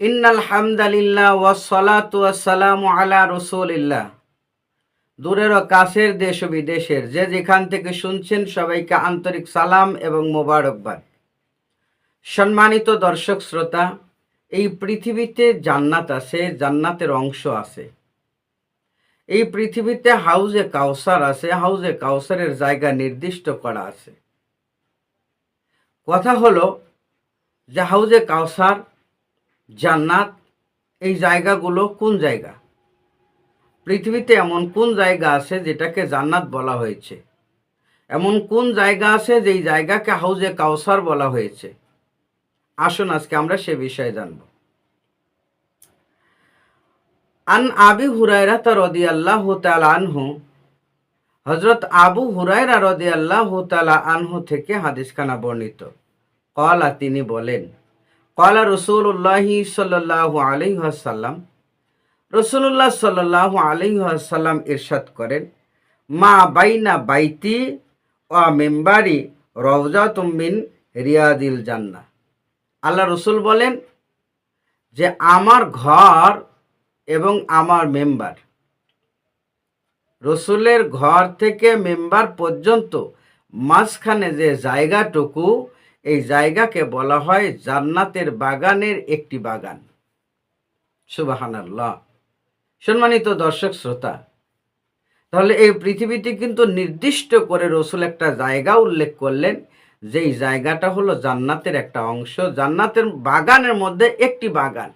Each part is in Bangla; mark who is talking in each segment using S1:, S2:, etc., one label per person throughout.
S1: ইন্নাল হামদালিল্লাহ ওয়াসসালাতু আলা রসুলিল্লাহ। দূরের ও কাছের দেশ ও বিদেশের, যে যেখান থেকে শুনছেন সবাইকে আন্তরিক সালাম এবং মোবারকবাদ। সম্মানিত দর্শক শ্রোতা, এই পৃথিবীতে জান্নাত আছে, জান্নাতের অংশ আছে। এই পৃথিবীতে হাউজে কাউসার আছে, হাউজে কাউসারের জায়গা নির্দিষ্ট করা আছে। কথা হলো যে হাউজে কাউসার জান্নাত, এই জায়গাগুলো কোন জায়গা? পৃথিবীতে এমন কোন জায়গা আছে যেটাকে জান্নাত বলা হয়েছে? এমন কোন জায়গা আছে যেই জায়গাকে হাউজে কাউসার বলা হয়েছে? আসুন আজকে আমরা সে বিষয়ে জানব। আন আবি হুরায়রা তা রদি আল্লাহ আনহু হজরত আবু হুরায়রা রদি আল্লাহ তালা আনহু থেকে হাদিসখানা বর্ণিত। কলা তিনি বলেন কলা রসুল্লাহি সাল্লাহ আলহাসাল্লাম রসুল্লাহ সাল্লাহ আলহাসাল্লাম ইরশাদ করেন, মা বাইনা বাইতি ও মেম্বারি রওজা তুমিন রিয়াদিল জান্না আল্লাহ রসুল বলেন যে, আমার ঘর এবং আমার মেম্বার, রসুলের ঘর থেকে মেম্বার পর্যন্ত মাঝখানে যে জায়গাটুকু এই জায়গাকে বলা হয় জান্নাতের বাগানের একটি বাগান। সুবাহানাল্লাহ। সম্মানিত দর্শক, শ্রোতা, তাহলে এই পৃথিবীতে কিন্তু নির্দিষ্ট করে রসুল একটা জায়গা উল্লেখ করলেন যেই জায়গাটা হলো জান্নাতের একটা অংশ। জান্নাতের বাগানের মধ্যে একটি বাগান,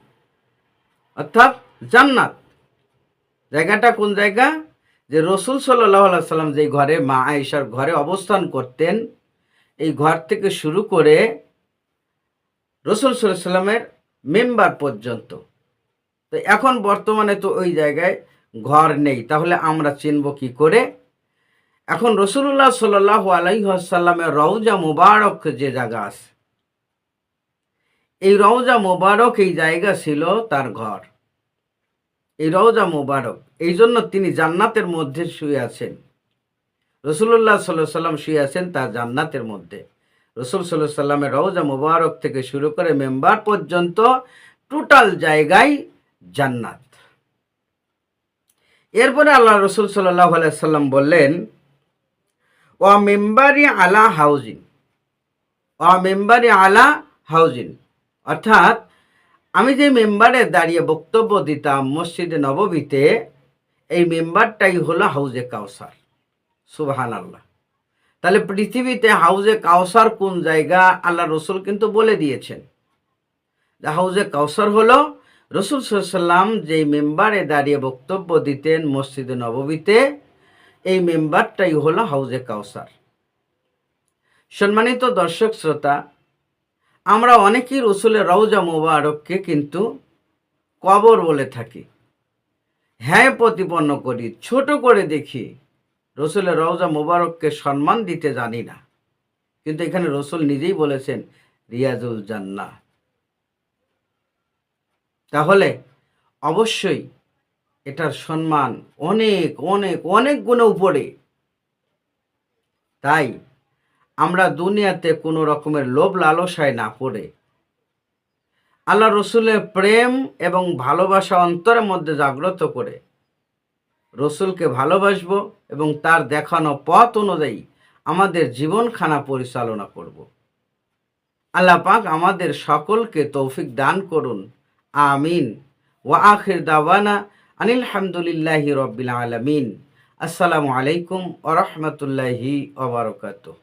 S1: অর্থাৎ জান্নাত। জায়গাটা কোন জায়গা? যে রসুল সাল্লাহ সাল্লাম যেই ঘরে মা আয়েশার ঘরে অবস্থান করতেন এই ঘর থেকে শুরু করে রসুল সাল্লামের মেম্বার পর্যন্ত। তো এখন বর্তমানে তো ওই জায়গায় ঘর নেই, তাহলে আমরা চিনব কি করে? এখন রসুল্লাহ সাল্লাহ আলাইসাল্লামের রওজা মুবারক যে জায়গা আছে, এই রওজা মুবারক এই জায়গা ছিল তার ঘর। এই রওজা মুবারক, এই জন্য তিনি জান্নাতের মধ্যে শুয়ে আছেন। রসুল্লাহ সাল্লাহ সাল্লাম শুয়ে আছেন তার জান্নাতের মধ্যে। রসুল সাল্লাহ সাল্লামের রওজা মুবারক থেকে শুরু করে মেম্বার পর্যন্ত টোটাল জায়গায় জান্নাত। এরপরে আল্লাহ রসুল সাল্লাহ সাল্লাম বললেন, ও মেম্বারি আলা হাউজিং ও মেম্বারি আলা হাউজিং অর্থাৎ আমি যে মেম্বারে দাঁড়িয়ে বক্তব্য দিতাম মসজিদে নববীতে, এই মেম্বারটাই হলো হাউজে কাউসার সুবাহান আল্লাহ তাহলে পৃথিবীতে হাউজে কাউসার কোন জায়গা আল্লাহ রসুল কিন্তু বলে দিয়েছেন? হাউজে কাউসার হলো রসুল সাল্লাম যেই মেম্বারে দাঁড়িয়ে বক্তব্য দিতেন মসজিদে নববীতে, এই মেম্বারটাই হলো হাউজে কাউসার সম্মানিত দর্শক শ্রোতা, আমরা অনেকেই রসুলের রওজা মোবারককে কিন্তু কবর বলে থাকি। হ্যাঁ প্রতিপন্ন করি, ছোট করে দেখি। রসুলের রওজা মোবারককে সম্মান দিতে জানি না। কিন্তু এখানে রসুল নিজেই বলেছেন, রিয়াজুল জান্না তাহলে অবশ্যই এটার সম্মান অনেক অনেক অনেক গুণে উপরে। তাই আমরা দুনিয়াতে কোনো রকমের লোভ লালসায় না পড়ে। আল্লাহ রসুলের প্রেম এবং ভালোবাসা অন্তরের মধ্যে জাগ্রত করে। রসুলকে ভালোবাসবো এবং তার দেখানো পথ অনুযায়ী আমাদের জীবনখানা পরিচালনা করব। আল্লাহ পাক আমাদের সকলকে তৌফিক দান করুন। আমিন। ওয়া আখির দাওয়ানা আনিল হামদুলিল্লাহি রব্বিল আলমিন। আসসালামু আলাইকুম ওরহমতুল্লাহি ওবরকাতুহ